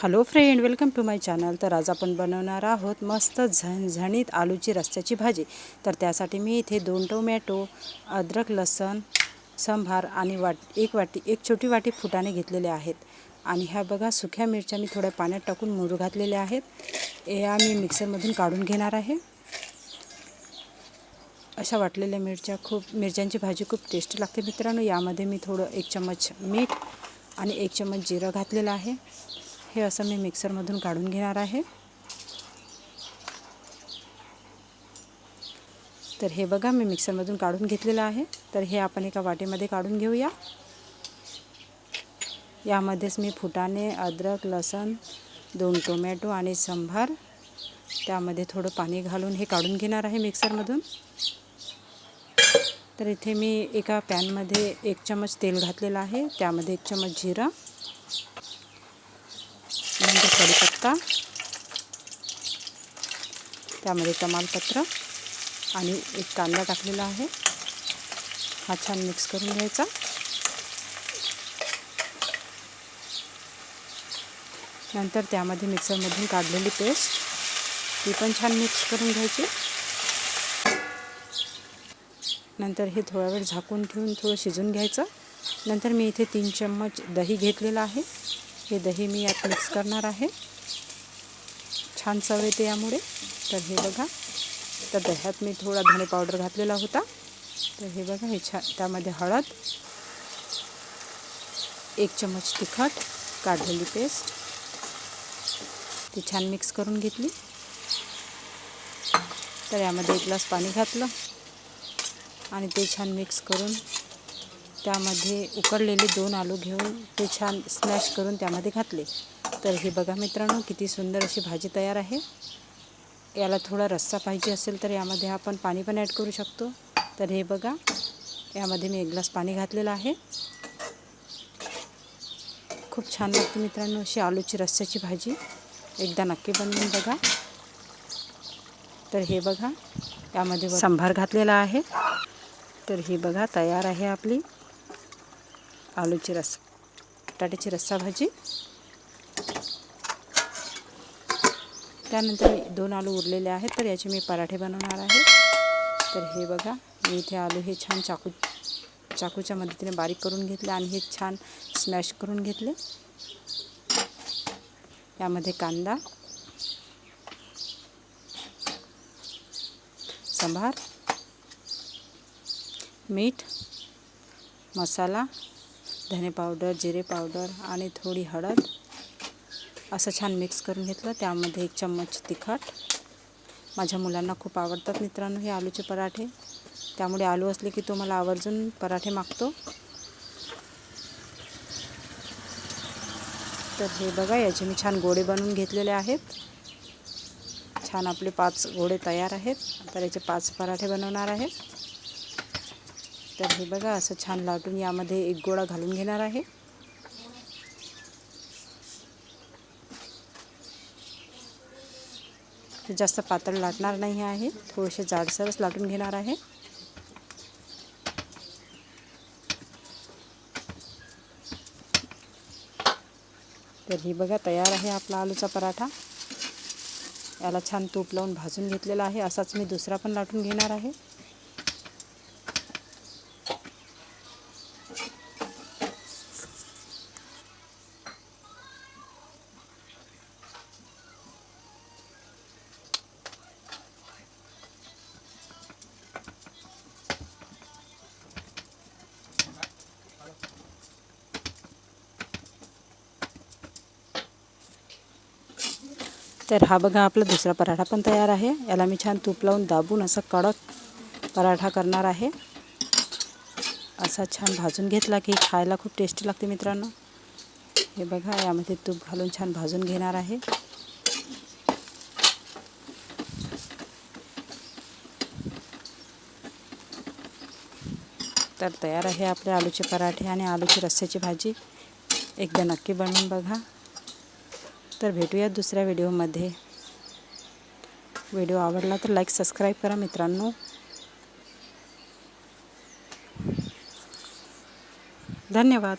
Hello friend welcome to my channel तर आज आपण बनवणार आहोत मस्त झणझणीत आलूची रस्त्याची भाजी. तर त्यासाठी मी इथे दोन टोमॅटो अद्रक लसण संभार आणि वाट एक वाटी एक छोटी वाटी फुटाणे घेतलेले आहेत. आणि ह्या बघा सुक्या मिरच्या मी थोड्या पाण्यात टाकून मुरू घातलेल्या आहेत. या मी मिक्सरमधून काढून घेणार आहे. अशा वाटलेल्या मिरच्या खूप मिरच्यांची भाजी खूप टेस्टी लागते मित्रांनो. यामध्ये मी थोडं एक चम्मच मीठ आणि एक चम्मच जिरं घातलेलं आहे. हे असं मी मिक्सरमधून काढून घेणार आहे. तर हे बघा मी मिक्सरमधून काढून घेतलेलं आहे. तर हे आपण एका वाटीमध्ये काढून घेऊया. यामध्येच मी फुटाणे अद्रक लसण दोन टोमॅटो आणि संभार त्यामध्ये थोडं पाणी घालून हे काढून घेणार आहे मिक्सरमधून. तर इथे मी एका पॅनमध्ये एक चमच तेल घातलेलं आहे. त्यामध्ये एक चमच जिरा कढीपत्ता त्यामध्ये तमालपत्र आणि एक कांदा टाकलेला आहे. हा छान मिक्स करून घ्यायचा. नंतर त्यामध्ये मिक्सरमधून काढलेली पेस्ट ती पण छान मिक्स करून घ्यायची. नंतर हे थोडा वेळ झाकून ठेवून थोडं शिजून घ्यायचं. नंतर मी इथे तीन चम्मच दही घेतलेलं आहे. हे दही मी यात मिक्स करणार आहे. छान चव येते यामुळे. तर हे बघा. तर दह्यात मी थोडा धणे पावडर घातलेला होता. तर हे बघा हे छान त्यामध्ये हळद एक चमच तिखट काढलेली पेस्ट ती छान मिक्स करून घेतली. तर यामध्ये एक ग्लास पाणी घातलं. आणि ते छान मिक्स करून त्यामध्ये उकडलेले दोन आलू घेऊन ते छान स्मॅश करून त्यामध्ये घातले. तर हे बघा मित्रांनो किती सुंदर अशी भाजी तयार आहे. याला थोडा रस्सा पाहिजे असेल तर यामध्ये आपण पाणी पण ॲड करू शकतो. तर हे बघा यामध्ये मी एक ग्लास पाणी घातलेलं आहे. खूप छान लागते मित्रांनो अशी आलूची रस्स्याची भाजी. एकदा नक्की बनवून बघा. तर हे बघा यामध्ये संभार घातलेला आहे. तर ही बघा तयार आहे आपली. आलूची रस बटाट्याची रस्सा भाजी. त्यानंतर दोन आलू उरलेले आहेत तर याचे मी पराठे बनवणार आहे. तर हे बघा मी इथे आलू हे छान चाकू चाकूच्या मदतीने बारीक करून घेतले आणि हे छान स्मॅश करून घेतले. यामध्ये कांदा सांभार मीठ मसाला धने पावडर जिरे पावडर आणि थोडी हळद. असं छान मिक्स करून घेतलं. त्यामध्ये एक चम्मच तिखट. माझ्या मुलांना खूप आवडतात मित्रांनो हे आलूचे पराठे. त्यामुळे आलू असले की तो मला आवर्जून पराठे मागतो. तर हे बघा याचे मी छान गोडे बनवून घेतलेले आहेत. छान आपले पाच गोडे तयार आहेत. तर याचे पाच पराठे बनवणार आहेत तर हे बघा असं छान लाटून यामध्ये एक गोळा घालून घेणार आहे. जास्त पातळ लाटणार नाही आहे. थोडेसे जाडसरच लाटून घेणार आहे. तर ही बघा तयार आहे आपला आलूचा पराठा. याला छान तूप लावून भाजून घेतलेला आहे. असाच मी दुसरा पण लाटून घेणार आहे. तर हा बघा आपला दुसरा पराठा पण तयार आहे. याला मी छान तूप लावून दाबून असं कडक पराठा करणार आहे. असा छान भाजून घेतला की खायला खूप टेस्टी लागते मित्रांनो. हे बघा यामध्ये तूप घालून छान भाजून घेणार आहे. तर तयार आहे आपले आलूचे पराठे आणि आलूची रस्स्याची भाजी. एकदा नक्की बनवून बघा. तर भेटूयात दुसऱ्या व्हिडिओमध्ये. व्हिडिओ आवडला तर लाईक सबस्क्राईब करा मित्रांनो. धन्यवाद.